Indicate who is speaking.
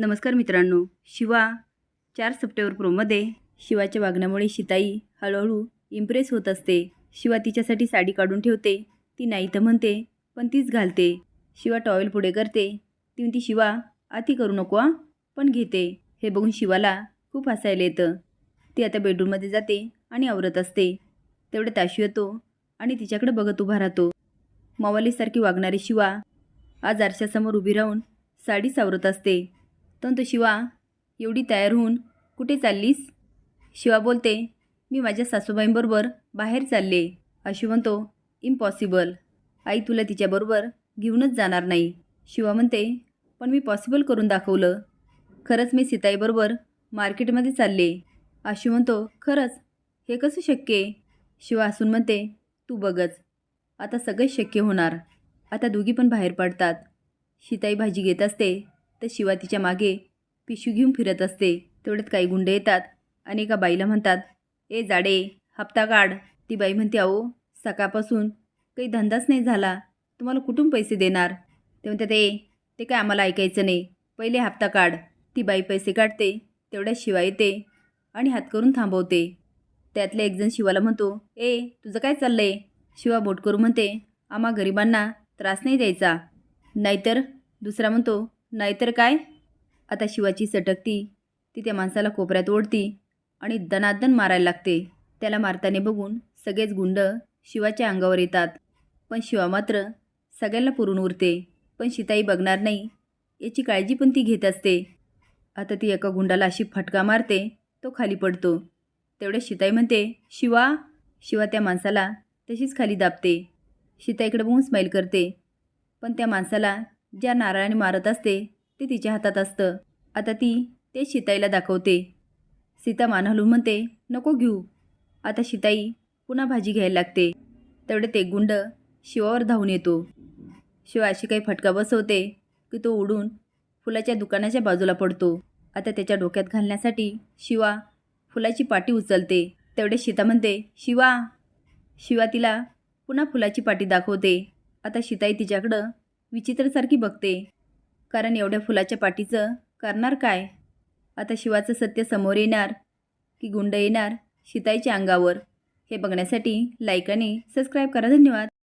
Speaker 1: नमस्कार मित्रांनो. शिवा चार सप्टेंबर प्रोमध्ये शिवाच्या वागण्यामुळे शिताई हळूहळू इम्प्रेस होत असते. शिवा तिच्यासाठी साडी काढून ठेवते. ती नाही तर म्हणते पण तीच घालते. शिवा टॉवेल पुढे करते. ती म्हणते शिवा अति करू नको आ पण घेते. हे बघून शिवाला खूप हसायला येतं. ती आता बेडरूममध्ये जाते आणि आवरत असते. तेवढे ताशू येतो आणि तिच्याकडे बघत उभा राहतो. मावालीसारखी वागणारी शिवा आज आरशासमोर उभी राहून साडी सावरत असते. तर शिवा एवढी तयार होऊन कुठे चाललीस? शिवा बोलते मी माझ्या सासूबाईंबरोबर बाहेर चालले. अशी म्हणतो इम्पॉसिबल आई तुला तिच्याबरोबर घेऊनच जाणार नाही. शिवा म्हणते पण मी पॉसिबल करून दाखवलं. खरंच मी सीताईबरोबर मार्केटमध्ये चालले. आशू म्हणतो खरंच? हे कसं शक्य शिवा हसून म्हणते तू बघच. आता सगळंच शक्य होणार. आता दोघी पण बाहेर पडतात. सीताई भाजी घेत असते तर शिवा तिच्यामागे पिशवी घेऊन फिरत असते. तेवढ्यात काही गुंड येतात आणि एका बाईला म्हणतात ए जाडे हप्ता काढ. ती बाई म्हणते अहो सकाळपासून काही धंदाच नाही झाला. तुम्हाला कुठून पैसे देणार? ते म्हणतात ए ते काय आम्हाला ऐकायचं नाही. पहिले हप्ता काढ. ती बाई पैसे काढते तेवढ्यात शिवा येते आणि हात करून थांबवते. त्यातल्या एकजण शिवाला म्हणतो ए तुझं काय चाललं आहे शिवा बोट करू म्हणते आम्हा गरिबांना त्रास नाही द्यायचा. नाहीतर दुसरा म्हणतो नाहीतर काय? आता शिवाची सटकती. ती त्या माणसाला कोपऱ्यात ओढती आणि दनादन मारायला लागते. त्याला मारताना बघून सगळेच गुंड शिवाच्या अंगावर येतात. पण शिवा मात्र सगळ्यांना पुरून उरते. पण शिताई बघणार नाही. याची काळजी पण ती घेत असते. आता ती एका गुंडाला अशी फटका मारते तो खाली पडतो. तेवढ्या शिताई म्हणते शिवा. शिवा त्या माणसाला तशीच खाली दाबते. शिताईकडे बघून स्माईल करते. पण त्या माणसाला ज्या नारळाने मारत असते ते तिच्या हातात असतं. आता ती ते शिताईला दाखवते. सीता मान हलून म्हणते नको घेऊ. आता शिताई पुन्हा भाजी घ्यायला लागते. तेवढे ते गुंड शिवावर धावून येतो. शिवा अशी काही फटका बसवते की तो उडून फुलाच्या दुकानाच्या बाजूला पडतो. आता त्याच्या डोक्यात घालण्यासाठी शिवा फुलाची पाटी उचलते. तेवढे सीता म्हणते शिवा. शिवा तिला पुन्हा फुलाची पाटी दाखवते. आता शिताई तिच्याकडं विचित्रसारखी बघते. कारण एवढ्या फुलाच्या पाठीचं करणार काय? आता शिवाचं सत्य समोर येणार की गुंड येणार शिताईच्या अंगावर? हे बघण्यासाठी लाईक आणि सबस्क्राईब करा. धन्यवाद.